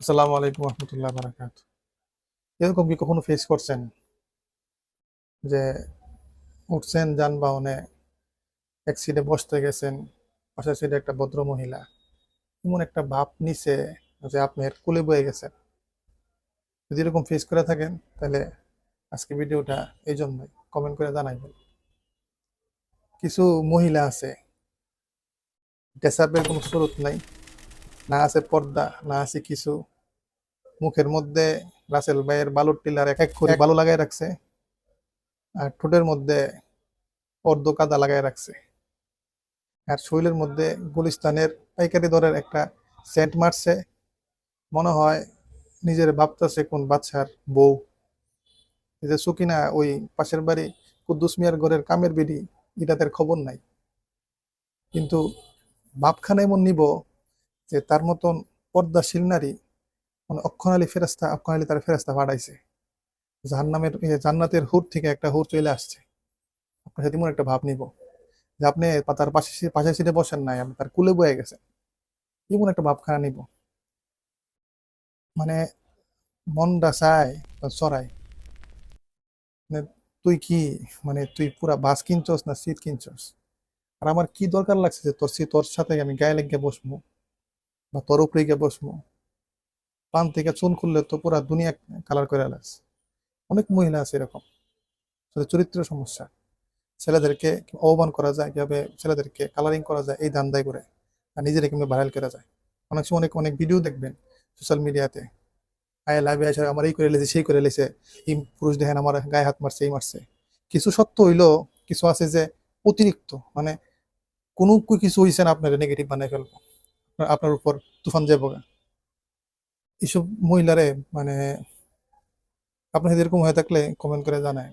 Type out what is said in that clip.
আসসালামু আলাইকুম রহমতুল্লাহ বারাকাত। এরকম কি কখনো ফেস করছেন? যে উঠছেন যানবাহনে এক সিটে বসতে গেছেন, পাশের সিটে একটা ভদ্র মহিলা, এমন একটা ভাব নিছে যে আপনার কুলে বয়ে গেছেন। যদি এরকম ফেস করে থাকেন, তাহলে আজকে ভিডিওটা এই জন্যই কমেন্ট করে জানাইবেন। কিছু মহিলা আছে ড্রেসআপের কোনো স্রোত নাই না আছে পর্দা না আছে কিছু। মুখের মধ্যে রাসেল ভাইয়ের বালুর টিলার এক এক করে বালু লাগাই রাখছে আর ঠোঁটের মধ্যে অর্ধ কাদা লাগাই রাখছে। আর শরীরের মধ্যে গুলিস্তানের পাইকারি দরের একটা সেন্ট মারছে। মনে হয় নিজের ভাবতেছে কোন বাচ্চার বউ। এই যে সুকিনা ওই পাশের বাড়ি কুদ্দুস মিয়ার ঘরের কামের বিড়ি এটাদের খবর নাই। কিন্তু ভাবখানা এমন নিব যে তার মতন পর্দাশীল নারী মানে অক্ষণালী ফেরাস্তা অক্ষণালী তার ফেরাস্তা পাঠাইছে। জাহান্নামের জান্নাতের হুর থেকে একটা হুর চলে আসছে। আপনার সাথে মনে একটা ভাব নিব যে আপনি তার পাশে পাশের সিটে বসেন নাই, আপনি তার কুলে বয়ে গেছেন। এমন একটা ভাবখানা নিব। মানে মনটা চায় চড়ায়। মানে তুই কি মানে তুই পুরা বাস কিনছস না সিট কিনছস? আর আমার কি দরকার লাগছে যে তোর তোর সাথে আমি গায়ে লেগে বসবো? বা তোর উপরে গিয়ে বসবো। পান থেকে চুন খুললে তো পুরা দুনিয়া কালার করে আলাস। অনেক মহিলা আছে এরকম। চরিত্র সমস্যা। ছেলেদেরকে অপমান করা যায়, কীভাবে ছেলেদেরকে কালারিং করা যায়, এই ধান্দায় করে। আর নিজেরা কীভাবে ভাইরাল করা যায়। অনেক সময় অনেক অনেক ভিডিও দেখবেন সোশ্যাল মিডিয়াতে আয় লাইভে আসে আমার এই করে লেছে, সেই করে লেছে। এই পুরুষ দেখেন আমার গায়ে হাত মারছে, এই মারছে। কিছু সত্য হইল, কিছু আছে যে অতিরিক্ত। মানে কোনো কিছু হয়েছে না আপনার নেগেটিভ বানিয়ে ফেলব। আপনার- উপর তুফান যাব। এইসব মহিলারে মানে আপনার এরকম হয়ে থাকলে কমেন্ট করে জানায়